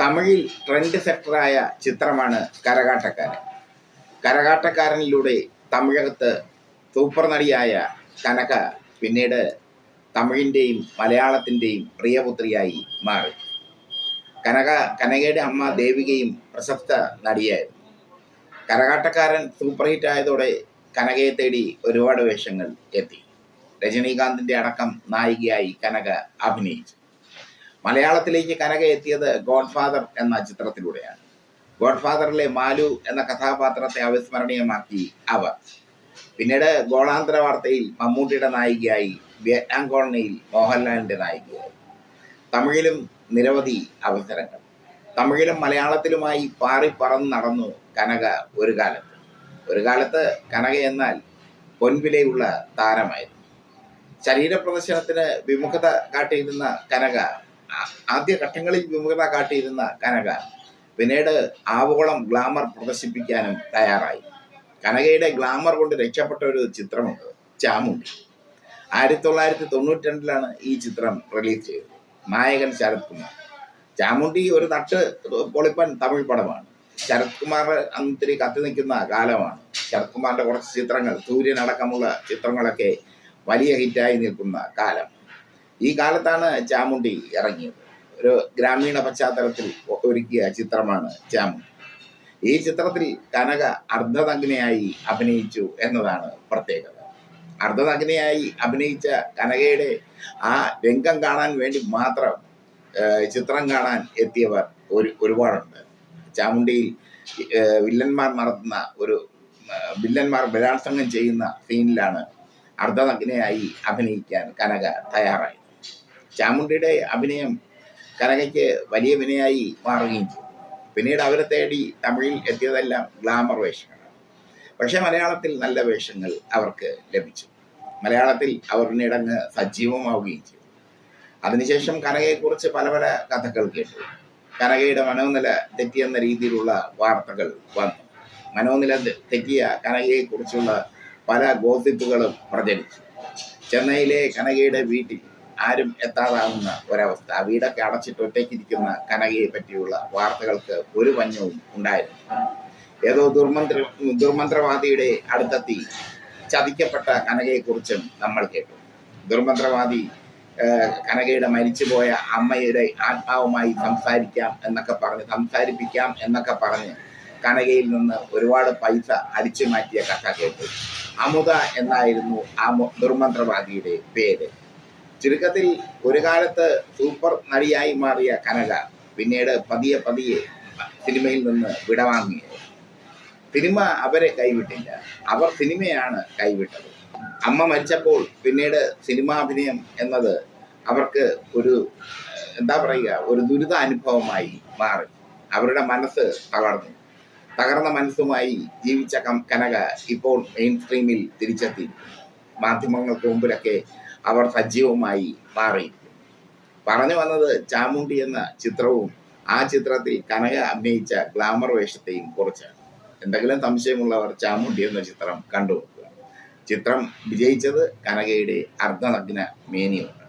തമിഴിൽ ട്രെൻഡ് സെക്ടറായ ചിത്രമാണ് കരകാട്ടക്കാരൻ. കരകാട്ടക്കാരനിലൂടെ തമിഴകത്ത് സൂപ്പർ നടിയായ കനക പിന്നീട് തമിഴിന്റെയും മലയാളത്തിന്റെയും പ്രിയപുത്രിയായി മാറി. കനക കനകയുടെ അമ്മ ദേവികയും പ്രശസ്ത നടിയായിരുന്നു. കരകാട്ടക്കാരൻ സൂപ്പർ ഹിറ്റ് ആയതോടെ കനകയെ തേടി ഒരുപാട് വേഷങ്ങൾ എത്തി. രജനീകാന്തിന്റെ അടക്കം നായികയായി കനക അഭിനയിച്ചു. മലയാളത്തിലേക്ക് കരകയെത്തിയത് ഗോഡ്ഫാദർ ഗോഡ് ഫാദർ എന്ന ചിത്രത്തിലൂടെയാണ്. ഗോഡ്ഫാദറിലെ മാലു എന്ന കഥാപാത്രത്തെ അവിസ്മരണീയമാക്കി അവർ. പിന്നീട് ഗോളാന്തര വാർത്തയിൽ മമ്മൂട്ടിയുടെ നായികയായി വിയറ്റ്നാം കോളനിയിൽ മോഹൻലാലിന്റെ നായികയായി. തമിഴിലും നിരവധി അവസരങ്ങൾ. തമിഴിലും മലയാളത്തിലുമായി പാറി പറന്ന് നടന്നു കനക ഒരു കാലത്ത്. ഒരു കാലത്ത് കനക എന്നാൽ പൊൻവിലയുള്ള താരമായിരുന്നു. ശരീരപ്രദർശനത്തിന് വിമുഖത കാട്ടിയിരുന്ന കനക ആദ്യ ഘട്ടങ്ങളിൽ വിമുഖത കാട്ടിയിരുന്ന കനക പിന്നീട് ആവോളം ഗ്ലാമർ പ്രദർശിപ്പിക്കാനും തയ്യാറായി. കനകയുടെ ഗ്ലാമർ കൊണ്ട് രക്ഷപ്പെട്ട ഒരു ചിത്രമുണ്ട് ചാമുണ്ടി ആയിരത്തി തൊള്ളായിരത്തി തൊണ്ണൂറ്റി രണ്ടിലാണ് ഈ ചിത്രം റിലീസ് ചെയ്തത്. നായകൻ ശരത് കുമാർ. ചാമുണ്ടി ഒരു നട്ട് പൊളിപ്പൻ തമിഴ് പടമാണ്. ശരത് കുമാർ അന്നിത്തിരി കത്തി നിൽക്കുന്ന കാലമാണ്. ശരത് കുമാറിന്റെ കുറച്ച് ചിത്രങ്ങൾ സൂര്യനടക്കമുള്ള ചിത്രങ്ങളൊക്കെ വലിയ ഹിറ്റായി നിൽക്കുന്ന കാലം. ഈ കാലത്താണ് ചാമുണ്ടി ഇറങ്ങിയത്. ഒരു ഗ്രാമീണ പശ്ചാത്തലത്തിൽ ഒരുക്കിയ ചിത്രമാണ് ചാമുണ്ടി ഈ ചിത്രത്തിൽ കനക അർദ്ധനഗ്നയായി അഭിനയിച്ചു എന്നതാണ് പ്രത്യേകത. അർദ്ധനഗ്നയായി അഭിനയിച്ച കനകയുടെ ആ രംഗം കാണാൻ വേണ്ടി മാത്രം ചിത്രം കാണാൻ എത്തിയവർ ഒരു ഒരുപാടുണ്ട്. ചാമുണ്ടിയിൽ വില്ലന്മാർ നടത്തുന്ന ഒരു വില്ലന്മാർ ബലാത്സംഗം ചെയ്യുന്ന സീനിലാണ് അർദ്ധനഗ്നയായി അഭിനയിക്കാൻ കനക തയ്യാറായി ചാമുണ്ടിയുടെ അഭിനയം കനകയ്ക്ക് വലിയ വിനയായി മാറുകയും ചെയ്തു. പിന്നീട് അവരെ തേടി തമിഴിൽ എത്തിയതെല്ലാം ഗ്ലാമർ വേഷങ്ങളാണ്. പക്ഷേ മലയാളത്തിൽ നല്ല വേഷങ്ങൾ അവർക്ക് ലഭിച്ചു. മലയാളത്തിൽ അവർ പിന്നീടങ്ങ് സജീവമാവുകയും ചെയ്തു. അതിനുശേഷം കനകയെക്കുറിച്ച് പല പല കഥകൾ കേട്ടു. കനകയുടെ മനോനില തെറ്റിയെന്ന രീതിയിലുള്ള വാർത്തകൾ വന്നു. മനോനില തെറ്റിയ കനകയെക്കുറിച്ചുള്ള പല ഗോസിപ്പുകളും പ്രചരിച്ചു. ചെന്നൈയിലെ കനകയുടെ വീട്ടിൽ ആരും എത്താതാവുന്ന ഒരവസ്ഥ. ആ വീടൊക്കെ അടച്ചിട്ട് ഒറ്റയ്ക്കിരിക്കുന്ന കനകയെ പറ്റിയുള്ള വാർത്തകൾക്ക് ഒരു പഞ്ഞവും ഉണ്ടായിരുന്നു ഏതോ ദുർമന്ത്ര ദുർമന്ത്രവാദിയുടെ അടുത്തെത്തി ചതിക്കപ്പെട്ട കനകയെക്കുറിച്ചും നമ്മൾ കേട്ടു. ദുർമന്ത്രവാദി കനകയുടെ മരിച്ചുപോയ അമ്മയുടെ ആത്മാവുമായി സംസാരിക്കാം എന്നൊക്കെ പറഞ്ഞ് സംസാരിപ്പിക്കാം എന്നൊക്കെ പറഞ്ഞ് കനകയിൽ നിന്ന് ഒരുപാട് പൈസ അടിച്ചു മാറ്റിയ കഥ കേട്ടു. അമുത എന്നായിരുന്നു ആ ദുർമന്ത്രവാദിയുടെ പേര്. ചുരുക്കത്തിൽ ഒരു കാലത്ത് സൂപ്പർ നടിയായി മാറിയ കനക പിന്നീട് പതിയെ പതിയെ സിനിമയിൽ നിന്ന് വിടവാങ്ങി. സിനിമ അവരെ കൈവിട്ടില്ല. അവർ സിനിമയാണ് കൈവിട്ടത്. അമ്മ മരിച്ചപ്പോൾ പിന്നീട് സിനിമാഭിനയം എന്നത് അവർക്ക് ഒരു എന്താ പറയുക ഒരു ദുരിത അനുഭവമായി മാറി. അവരുടെ മനസ്സ് തകർന്നു. തകർന്ന മനസ്സുമായി ജീവിച്ച കനക ഇപ്പോൾ മെയിൻ സ്ട്രീമിൽ തിരിച്ചെത്തി. മാധ്യമങ്ങൾക്ക് മുമ്പിലൊക്കെ അവർ സജീവമായി മാറി. പറഞ്ഞു വന്നത് ചാമുണ്ടി എന്ന ചിത്രവും ആ ചിത്രത്തിൽ കനക അഭിനയിച്ച ഗ്ലാമർ വേഷത്തെയും കുറിച്ചാണ്. എന്തെങ്കിലും സംശയമുള്ളവർ ചാമുണ്ടി എന്ന ചിത്രം കണ്ടു നോക്കുക ചിത്രം വിജയിച്ചത് കനകയുടെ അർദ്ധനഗ്ന മേനിയുണ്ട്